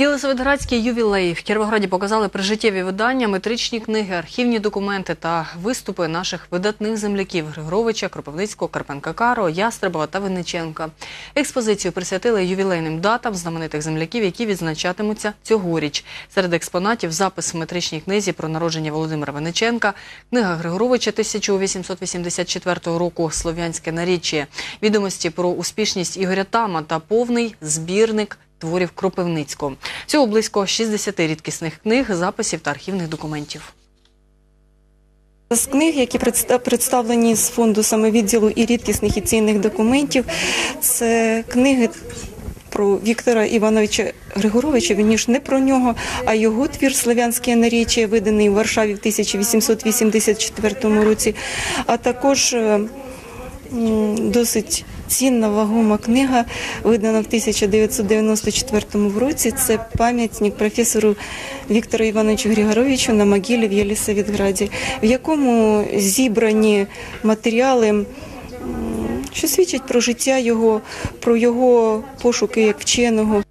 Єлисаветградський ювілей в Кіровограді показали прижиттєві видання, метричні книги, архівні документи та виступи наших видатних земляків Григоровича, Кропивницького, Карпенка Каро, Ястребова та Винниченка. Експозицію присвятили ювілейним датам знаменитих земляків, які відзначатимуться цьогоріч. Серед експонатів запис в метричній книзі про народження Володимира Винниченка, книга Григоровича 1884 року Слов'янське наріччя, відомості про успішність Ігоря Тама та повний збірник творів Кропивницького. Всього близько 60 рідкісних книг, записів та архівних документів. З книг, які представлені з фонду самовідділу і рідкісних і цінних документів, це книги про Віктора Івановича Григоровича, вірніш не про нього, а його твір Слов'янське наріччя, виданий в Варшаві в 1884 році, а також досить цінна вагома книга, видана в 1994 році. Це пам'ятник професору Віктору Івановичу Григоровичу на могилі в Єлісавітграді, в якому зібрані матеріали, що свідчать про життя його, про його пошуки як вченого.